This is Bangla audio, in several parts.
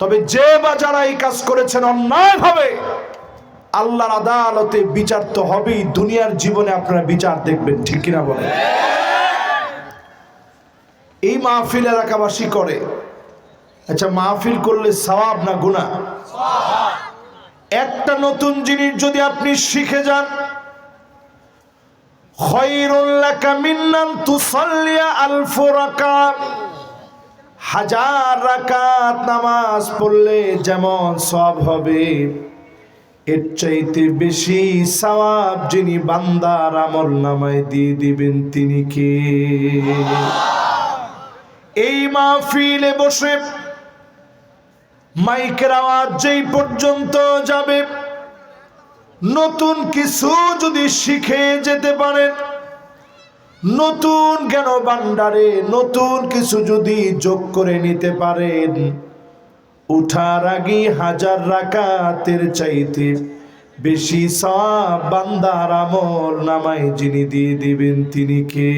তবে যে বা যারা এই কাজ করেছেন অন্যায় ভাবে আল্লাহর আদালতে বিচার তো হবেই, দুনিয়ার জীবনে আপনারা বিচার দেখবেন, ঠিক কিনা বলেন? এই মাহফিল এলাকাবাসী করে। আচ্ছা মাহফিল করলে সওয়াব না গুণা একটা নতুন জিনিস যদি আপনি শিখে যান খৈরুল লাকা মিন্নান তুসাল্লিয়া আলফু রাকাত হাজার রাকাত নামাজ পড়লে যেমন সব হবে, এর চাইতে বেশি সওয়াব যিনি বান্দার আমল নামায় দিয়ে দিবেন তিনি কে? এই মাহফিলে বসে মাইকের আওয়াজ যেই পর্যন্ত যাবে, নতুন কিছু যদি শিখে যেতে পারেন নতুন জ্ঞান ভান্ডারে? নতুন কিছু যদি যোগ করে নিতে পারেন। উঠার আগে হাজার রাকাতের চাইতে বেশি সব বান্দার আমল নামায় যিনি দিয়ে দিবেন তিনি কে?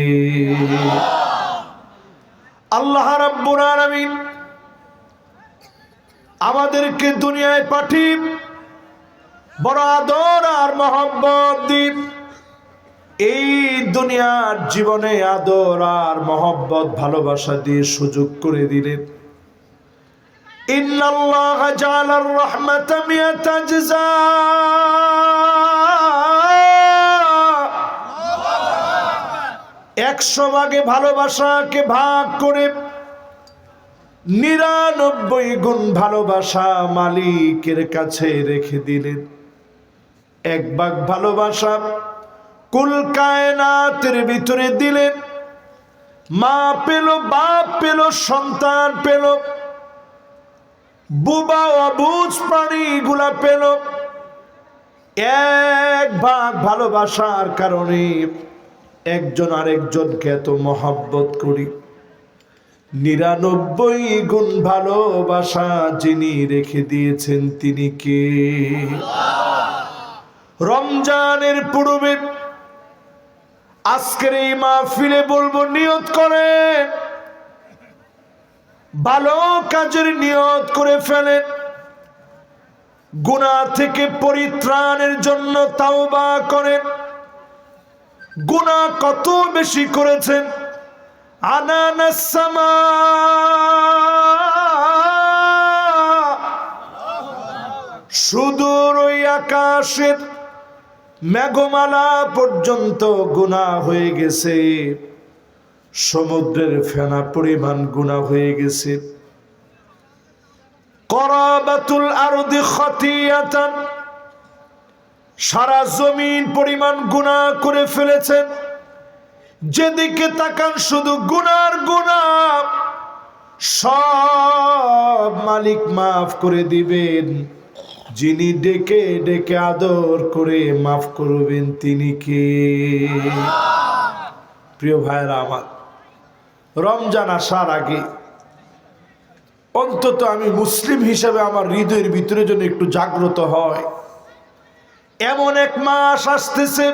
আল্লাহ রাব্বুল আলামিন আমাদেরকে দুনিয়ায় পাঠিয়ে বড় আদর আর মহব্বত দ্বীপ এই দুনিয়ার জীবনে আদর আর মহব্বত, ভালোবাসা দিয়ে সুযোগ করে দিলেন। ইন্নাল্লাহ একশো ভাগে ভালোবাসাকে ভাগ করে নিরানব্বই গুণ ভালোবাসা মালিকের কাছে রেখে দিলেন। এক ভাগ ভালোবাসা কুল কায়নাতের ভিতরে দিলেন। মা পেল, বাপ পেল, সন্তান পেল। বুবা অবুজ প্রাণীগুলা পেল। এক ভাগ ভালোবাসার কারণে একজন আরেকজনকে এত মহাব্বত করি। নিরানব্বই গুণ ভালোবাসা যিনি রেখে দিয়েছেন তিনি কে? রমজানের পূর্বে আজকের এই মাহফিলে বলব, নিয়ত করে ভালো কাজের নিয়ত করে ফেলেন। গুণা থেকে পরিত্রাণের জন্য তাওবা করেন। গুণা কত বেশি করেছেন? আনানাসমা সুদূর ওই আকাশের মেঘমালা পর্যন্ত গুণা হয়ে গেছে। সমুদ্রের ফেনা পরিমাণ গুণা হয়ে গেছে। করাবাতুল আরদি খতিয়াতান, সারা জমিন পরিমাণ গুণা করে ফেলেছেন। যেদিকে তাকান শুধু গুনার গুণা, সব মালিক মাফ করে দিবেন। যিনি ডেকে ডেকে আদর করে মাফ করবেন তিনি কে? প্রিয় ভাইরা আমার, রমজান আসার আগে অন্তত আমি মুসলিম হিসাবে আমার হৃদয়ের ভিতরে যেন একটু জাগ্রত হয়। এমন এক মাস আসতেছে,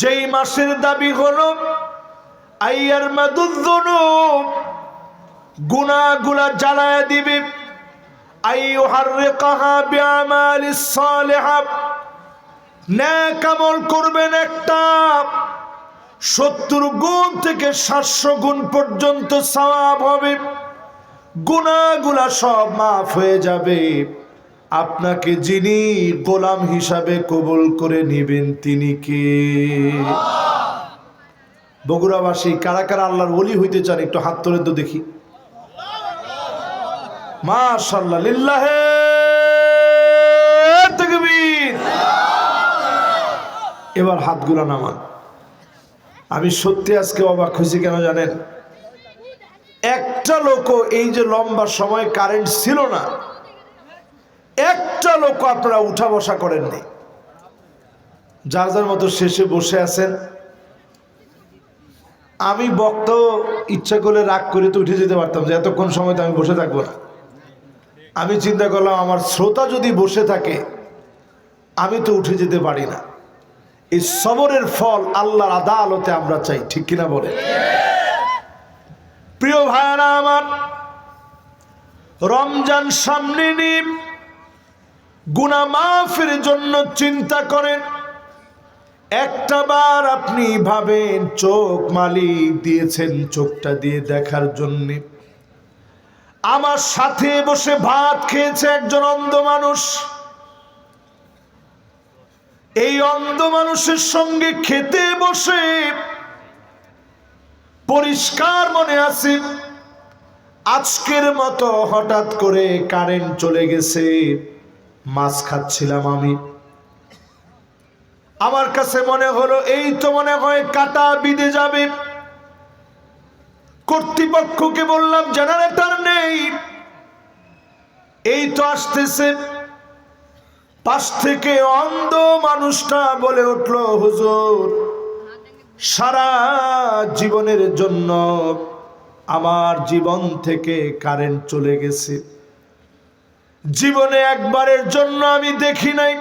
যেই মাসের দাবি হলো, আইয়ার মাদুদ্দনু গুনাগুলা জ্বালায় দিবে। আইয়ুহাররিকাহা বিআমালিস সালিহা। নেক আমল করবেন একটা। সত্তর গুণ থেকে সাতশো গুণ পর্যন্ত সওয়াব হবে। গুণাগুলা সব মাফ হয়ে যাবে। আপনাকে যিনি গোলাম হিসাবে কবুল করে নিবেন তিনি কে? বগুড়াবাসী, কারা কারা আল্লাহর ওলি হইতে চান একটু হাত তোলেন তো দেখি। মাশাল্লাহ লিল্লাহে তাকবীর। এবার হাতগুলো নামান। আমি সত্যি আজকে অবাক খুশি কেন জানেন? একটা লোক এই যে লম্বা সময় কারেন্ট ছিল না, একটা লোক আপনারা উঠা বসা করেননি। যার যার মতো শেষে বসে আছেন। আমি বক্ত ইচ্ছা করলে রাগ করে তো উঠে যেতে পারতাম যে এতক্ষণ সময় তো আমি বসে থাকব না। আমি চিন্তা করলাম, আমার শ্রোতা যদি বসে থাকে, আমি তো উঠে যেতে পারি না। এই সবরের ফল আল্লাহর আদালতে আমরা চাই, ঠিক কিনা বলে প্রিয় ভাইয়ারা আমার, রমজান সামনে নিয়ে গুনা মাফের জন্য চিন্তা করেন। একটা বার আপনি ভাবেন, চোখ মালিক দিয়েছেন, চোখটা দিয়ে দেখার জন্যে। আমার সাথে বসে ভাত খেয়েছে একজন অন্ধ মানুষ। এই অন্ধ মানুষের সঙ্গে খেতে বসে পরিষ্কার মনে আছে, আজকের মতো হঠাৎ করে কারেন্ট চলে গেছে, মাছ খাচ্ছিলাম আমি। আমার কাছে মনে হলো, এই তো মনে হয় কাটা বিদে যাবে। কর্তৃপক্ষকে বললাম, জেনারেটর নেই। এই তো আসতেছে। পাশ থেকে অন্ধ মানুষটা বলে উঠল, হুজুর, সারা জীবনের জন্য আমার জীবন থেকে কারেন্ট চলে গেছে। জীবনে একবারের জন্য আমি দেখি নাই।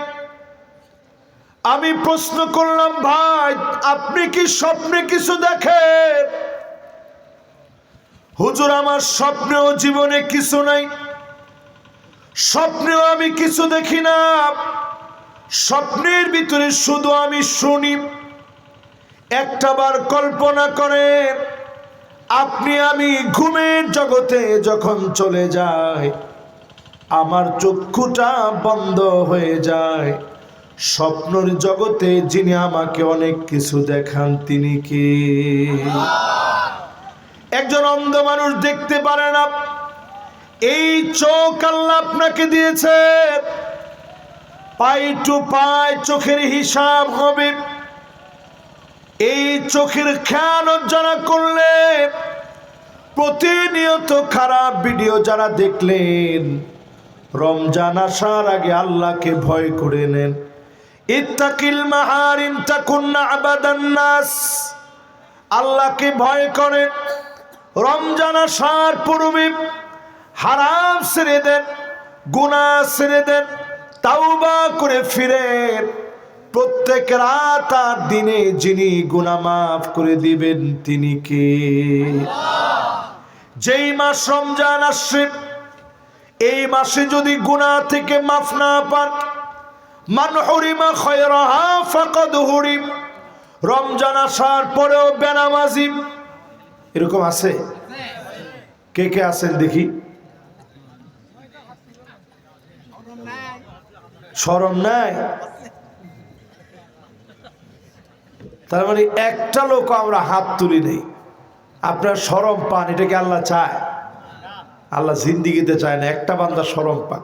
আমি প্রশ্ন করলাম, ভাই, আপনি কি স্বপ্নে কিছু দেখেন? হুজুর, আমার স্বপ্নেও জীবনে কিছু নাই। স্বপ্নেও আমি কিছু দেখি না। স্বপ্নের ভিতরে শুধু আমি শুনি। একটাবার কল্পনা করেন, আপনি আমি ঘুমের জগতে যখন চলে যাই, আমার চক্ষুটা বন্ধ হয়ে যায়। স্বপ্নর জগতে যিনি আমাকে অনেক কিছু দেখান, তিনি কি? একজন অন্ধ মানুষ দেখতে পারে না। এই চোখ আল্লাহ আপনাকে দিয়েছে। পাই টু পাই চোখের হিসাব হবে। এই চোখের খেয়াল যারা করলে প্রতিনিয়ত খারাপ ভিডিও যারা দেখলেন, রমজান আসার আগে আল্লাহকে ভয় করে নেন। ইত্তাকিল মাহারিম তাকুন্না আবাদান নাস, আল্লাহকে ভয় করে রমজান আসার পূর্বে হারাম ছেড়ে দেন, গুনাহ ছেড়ে দেন, তাওবা করে ফিরেন। প্রত্যেক রাত আর দিনে যিনি গুনা মাফ করে দিবেন, তিনি কে? যেই মাস রমজান আসছে, এই মাসে যদি গুনাহ থেকে মাফ না পান, মান হরিমা খয়রাহা ফাকাদ হরিম। রমজান আসার পরেও বেনামাজি এরকম আছে? কে কে আছেন দেখি। সরম নাই? তার মানে একটা লোক আমরা হাত তুলি নেই। আপনার সরম পান এটাকে আল্লাহ চায়? আল্লাহ জিন্দিগিতে চায় না, একটা বান্দা সরম পান।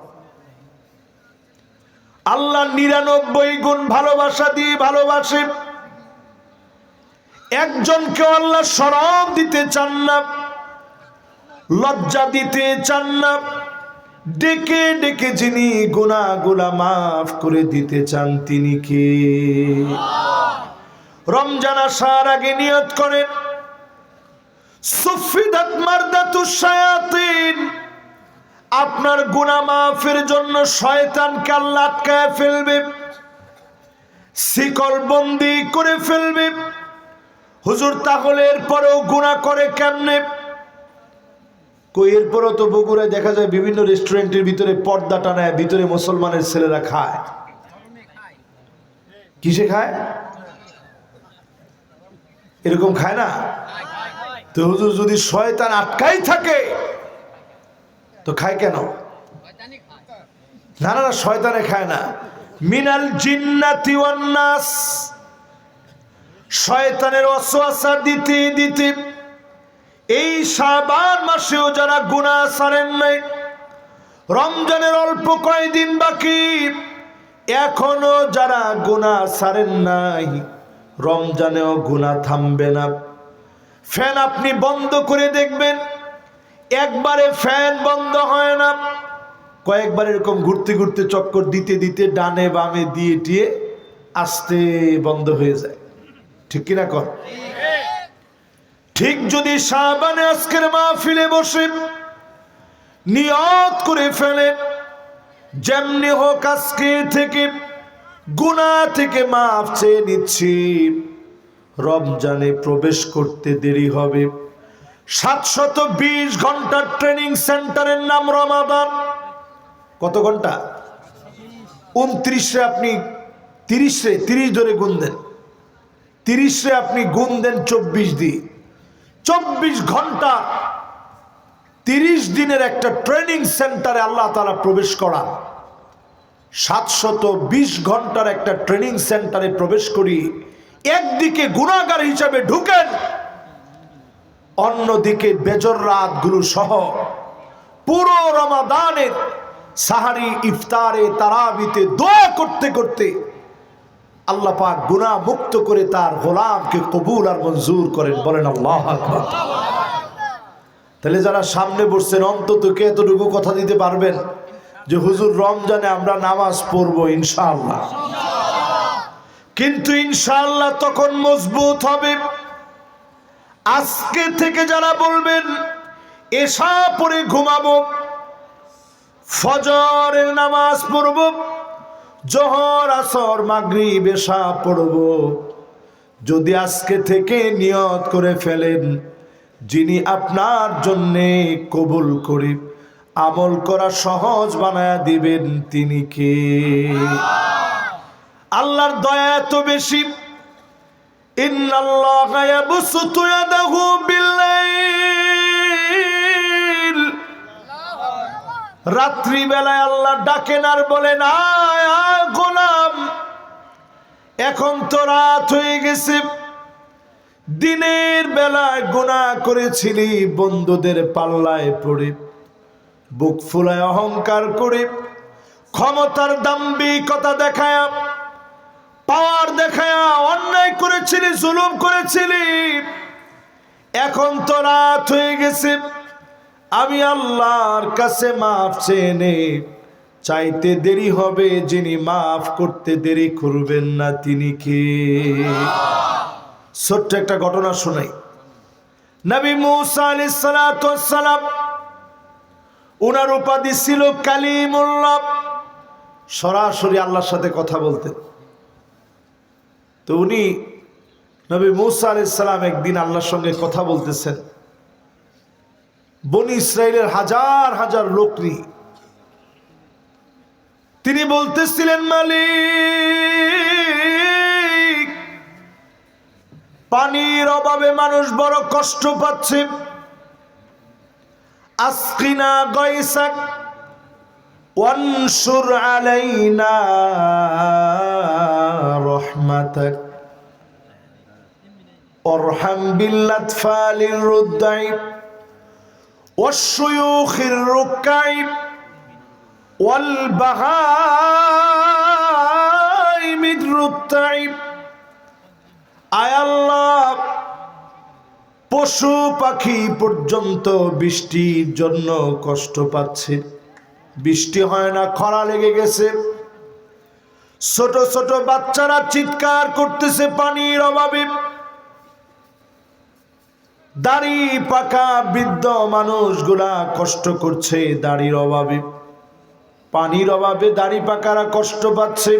আল্লাহ নিরানব্বই গুণ ভালোবাসা দিয়ে ভালোবাসে একজনকে আল্লাহ সরম দিতে চান না, লজ্জা দিতে চান না, ডেকে ডেকে যিনি গুণাগুলা মাফ করে দিতে চান তিনি কে? রমজান আসার আগে নিয়ত করেন, সুফিদাত আপনার গুনাহ মাফের জন্য শয়তানকে আল্লাহ আটকায় ফেলবে শিকল বন্দি করে ফেলবে হুজুর তাহলে এরপরেও গুনাহ করে কেমনে? কই, এরপরও তো বগুড়ায় দেখা যায় বিভিন্ন রেস্টুরেন্টের ভিতরে পর্দা টানায়, ভিতরে মুসলমানের ছেলেরা খায়। কিসে খায়? এরকম খায় না? তো হুজুর, যদি শয়তান আটকাই থাকে, তো খায় কেন? না না, শয়তানে খায় না। মিনাল জিন্নাতি ওয়ান নাস। শয়তানের অসওয়াসা দিতে দিতে এই শাবান মাসেও যারা গুনাহ সারেন নাই, রমজানের অল্প কয়েকদিন বাকি, এখনও যারা গুনাহ সারেন নাই, রমজানেও গুনাহ থামবে না। ফ্যান আপনি বন্ধ করে দেখবেন, একবারে ফ্যান বন্ধ হয় না। কয়েকবার এরকম ঘুরতে ঘুরতে চক্কর দিতে দিতে, ডানে বামে দিয়ে টিয়ে আস্তে বন্ধ হয়ে যায়। ঠিক কিনা কর? ঠিক যদি সাবানে আজকের মাহফিলে বসে নিয়ত করে ফেলেন যেমনি হোক আজকে থেকে গুণা থেকে মাফ চেয়ে নিচ্ছি। রমজানে প্রবেশ করতে দেরি হবে। সাতশত বিশ ঘণ্টার ট্রেনিং সেন্টারের নাম রমাদান। কত ঘণ্টা? উনত্রিশে আপনি তিরিশে, তিরিশ ধরে গুণ দেন। তিরিশে আপনি গুণ দেন চব্বিশ দিয়ে চব্বিশ ঘণ্টা তিরিশ দিনের একটা ট্রেনিং সেন্টারে আল্লাহ তালা প্রবেশ করান। সাতশত বিশ ঘণ্টার একটা ট্রেনিং সেন্টারে প্রবেশ করি, একদিকে গুণাগার হিসাবে ঢুকেন, অন্যদিকে বেজর রাতগুলো সহ পুরো রমাদানের সাহারি ইফতারে তারাবিতে দোয়া করতে করতে আল্লাহ পাক গুণা মুক্ত করে তার গোলামকে কবুল আর মঞ্জুর করেন। বলেন আল্লাহ তাহলে যারা সামনে বসছেন, অন্তত কে এতটুকু কথা দিতে পারবেন যে, হুজুর, রমজানে আমরা নামাজ পড়ব ইনশাআল্লাহ। কিন্তু ইনশাআল্লাহ তখন মজবুত হবে। আজকে থেকে যারা বলবেন, এসা পরে ঘুমাবো, ফজরের নামাজ পড়ব জহর, আসর, মাগরিব এসা পড়ব। যদি আজকে থেকে নিয়ত করে ফেলেন, যিনি আপনার জন্যে কবুল করে আমল করা সহজ বানায়া দিবেন, তিনি কে? আল্লাহর দয়া এত বেশি। ইন্নাল্লাহা ইয়াবসুতু ইয়াদাহু বিল্লাইল। রাত্রিবেলায় আল্লাহ ডাকেন আর বলেন গোলাম, এখন তো রাত হয়ে গেছে। দিনের বেলায় গোনা করেছিলি, বন্ধুদের পাল্লায় পড়ে, বুক ফুলায় অহংকার করে, ক্ষমতার দাম্বিকতা দেখায়, পাওয়ার দেখায় অন্যায় করেছিলি, জুলুম করেছিলি। এখন তো রাত হয়ে গেছে। আমি আল্লাহর কাছে মাফ চেয়ে নে চাইতে দেরি হবে, যিনি মাফ করতে দেরি করবেন না তিনি কে? ছোট্ট একটা ঘটনা শোনাই। নবী মুসা আলাইহিস সালাতু ওয়াস সালাম ওনার উপাধি ছিল কালিমুল্লাহ। সরাসরি আল্লাহর সাথে কথা বলতেন। তো উনি নবী মুসা আলাইসালাম একদিন আল্লাহর সঙ্গে কথা বলতেছেন। বনি ইসরায়েলের হাজার হাজার লোকরি। তিনি বলতেছিলেন, মালিক, পানির অভাবে মানুষ বড় কষ্ট পাচ্ছে। আসকিনা গয়সাক, ওয়ানসুর আলাইনা রহমাতাক। অরহাম বিল্লাত ফালির রুদ্দাইব والشيوخ الركع والبهائم الرتع আয় আল্লাহ পশু পাখি পর্যন্ত বৃষ্টির জন্য কষ্ট পাচ্ছে বৃষ্টি হয় না খরা লেগে গেছে ছোট ছোট বাচ্চারা চিৎকার করতেছে পানির অভাবে দাড়ি পাকা বৃদ্ধ মানুষগুলা কষ্ট করছে দাড়ির অভাবে। পানির অভাবে দাড়ি পাকারা কষ্ট পাচ্ছে।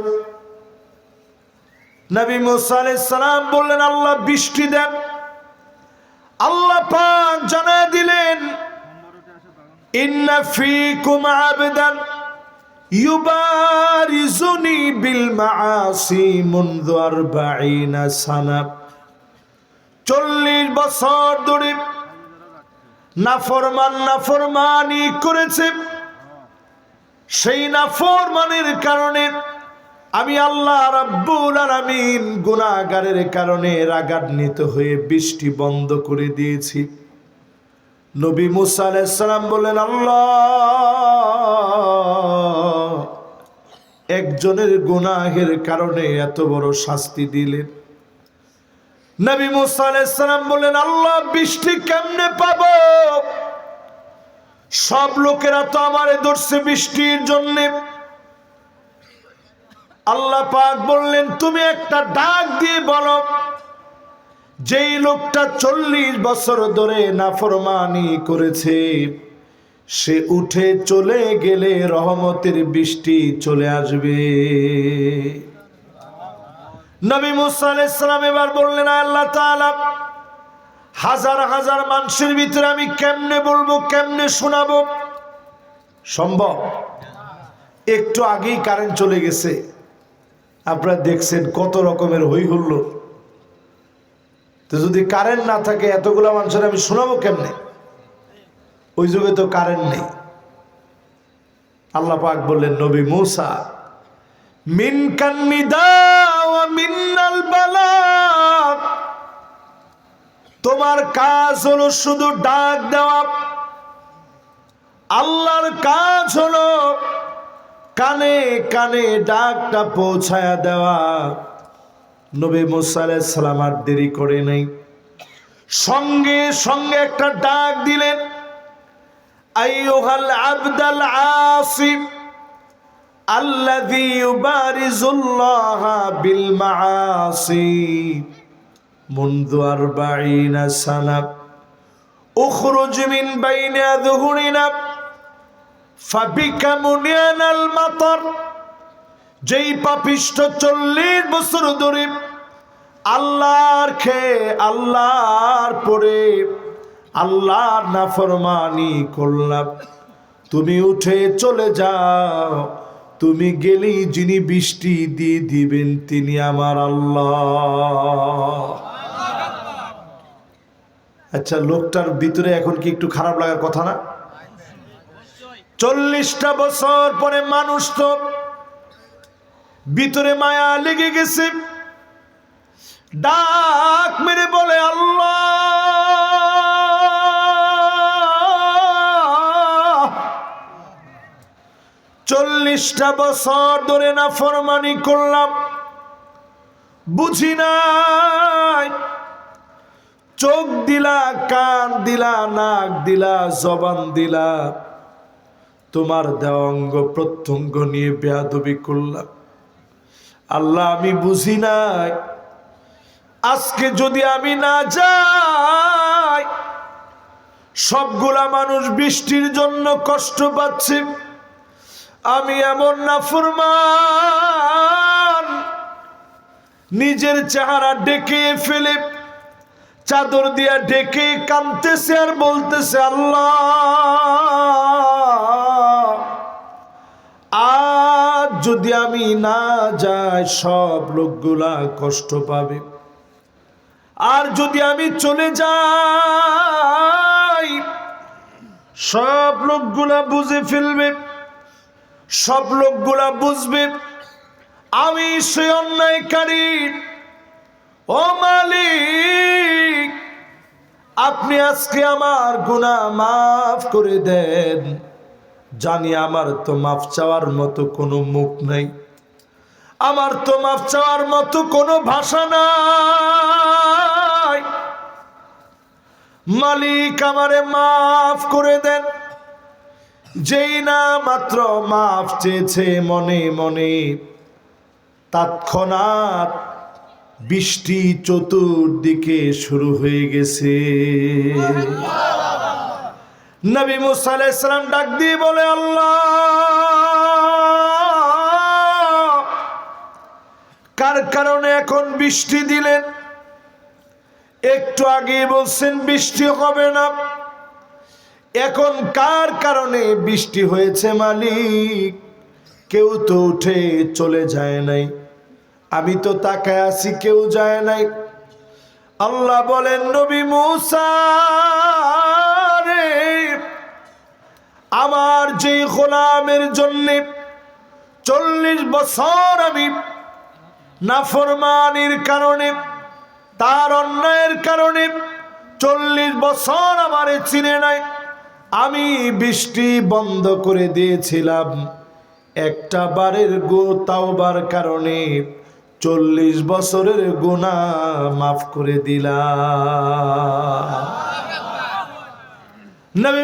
নবী মুসালাম বললেন, আল্লাহ, বৃষ্টি দেন। আল্লাহ পাক জানা দিলেন ইউবারিজুনি বিল মাআসি মুনযু 40 সানা। চল্লিশ বছর ধরে নাফরমান নাফরমানি করেছে। সেই নাফরমানের কারণে আমি আল্লাহ রাব্বুল আলামিন গুনাহগারের কারণে রাগান্বিত হয়ে বৃষ্টি বন্ধ করে দিয়েছি। নবী মুসা আলাইসালাম বলেন আল্লাহ, একজনের গুনাহের কারণে এত বড় শাস্তি দিলেন। নবী মুসা আলাইসালাম বললেন, আল্লাহ, বৃষ্টি কেমনে পাব? সব লোকেরা তো আমারে ধরছে বৃষ্টির জন্য। আল্লাহ পাক বললেন, তুমি একটা ডাক দিয়ে বলো, যেই লোকটা চল্লিশ বছর ধরে নাফরমানি করেছে, সে উঠে চলে গেলে রহমতের বৃষ্টি চলে আসবে। নবী মুসা আলাইহিস সালাম এবার বললেন আল্লাহ তাআলা, হাজার হাজার মানুষের ভিতরে আমি কেমনে বলব, কেমনে শোনাবো? সম্ভব। একটু আগেই কারেন্ট চলে গেছে। আপনারা দেখছেন কত রকমের হই হুল্লো তো যদি কারেন্ট না থাকে, এতগুলো মানুষের আমি শোনাবো কেমনে? ওই যুগে তো কারেন্ট নেই। আল্লাহ পাক বললেন, নবী মূসা মিন কান্নিদা ওয়া তোমার কাজ হলো শুধু ডাক দেওয়া। আল্লাহর কাজ হলো কানে কানে ডাকটা পৌঁছায়া দেওয়া। নবী মুসা আলাইহিস সালাম আর দেরি করে নেই। সঙ্গে সঙ্গে একটা ডাক দিলেন আবদাল আসিম। আল্লাযী ইউবারিজুল্লাহ বিল মাআসি মুনযু 40 সানা উখরুজ মিন বাইনা যুহুরিনা ফাবিকা মুনিয়ানাল মাতার। যেই পাপিষ্ট চল্লিশ বছর ধরে আল্লাহর খেয়ে, আল্লাহর পরে আল্লাহর নাফরমানি করলাম। তুমি উঠে চলে যাও। তুমি গেলেই যিনি বৃষ্টি দিয়ে দিবেন, তিনি আমার আল্লাহ। আচ্ছা লোকটার ভিতরে এখন কি একটু খারাপ লাগার কথা না? চল্লিশটা বছর পরে মানুষ তো ভিতরে মায়া লেগে গেছে। ডাক মেরে বলে, আল্লাহ! চল্লিশটা বছর ধরে না ফরমানি করলাম। বুঝি নাই। চোখ দিলা, কান দিলা, নাক দিলা, জবান দিলা। তোমার দেওয়া অঙ্গ প্রত্যঙ্গ নিয়ে বেয়াদবি করলাম। আল্লাহ, আমি বুঝি নাই। আজকে যদি আমি না যাই, সবগুলা মানুষ বৃষ্টির জন্য কষ্ট পাচ্ছে। আমি এমন না ফুরমান। নিজের চেহারা ডেকে ফেলে চাদর দিয়া ডেকে কামতেছে আর বলতেছে, আল্লাহ, আজ যদি আমি না যাই, সব লোকগুলা কষ্ট পাবে। আর যদি আমি চলে যাই, সব লোকগুলা বুঝে ফেলবে। সব লোকগুলা বুঝবে, আমি সে অন্যায়কারী। ও মালিক, আপনি আজকে আমার গুনাহ মাফ করে দেন। জানি আমার তো মাফ চাওয়ার মতো কোনো মুখ নাই, আমার তো মাফ চাওয়ার মতো কোনো ভাষা নাই। মালিক আমারে মাফ করে দেন যেই না মাত্র মাফ চেয়েছে মনে মনে, তৎক্ষণাৎ বৃষ্টি চতুর্দিকে শুরু হয়ে গেছে। নবী মুসা আলাইহিস সালাম ডাক দিয়ে বলে, আল্লাহ, কার কারণে এখন বৃষ্টি দিলেন? একটু আগে বলছেন, বৃষ্টি হবে না। এখন কার কারণে বৃষ্টি হয়েছে মালিক? কেউ তো উঠে চলে যায় নাই। আমি তো তাকায় আছি, কেউ যায় নাই। আল্লাহ বলেন, নবী মুসা রে, আমার যে গোলামের জন্য চল্লিশ বছর আমি নাফরমানির কারণে, তার অন্যায়ের কারণে চল্লিশ বছর আমারে চিনে নাই। আমি বৃষ্টি বন্ধ করে দিয়েছিলাম। একটা বারের গো তাওবার কারণে চল্লিশ বছরের গুণা মাফ করে দিলাম। নবী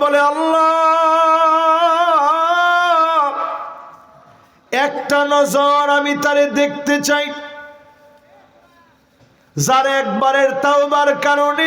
বলে, আল্লাহ, একটা নজর আমি তারে দেখতে চাই। যার একবারের তাওবার কারণে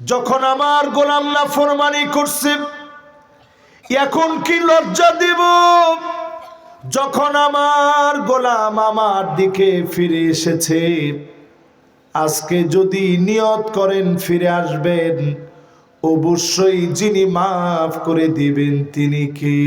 যখন আমার গোলাম না ফরমানি করছে, এখন কি লজ্জা দিব? যখন আমার গোলাম আমার দিকে ফিরে এসেছে, আজকে যদি নিয়ত করেন ফিরে আসবেন, অবশ্যই যিনি মাফ করে দিবেন তিনি কে?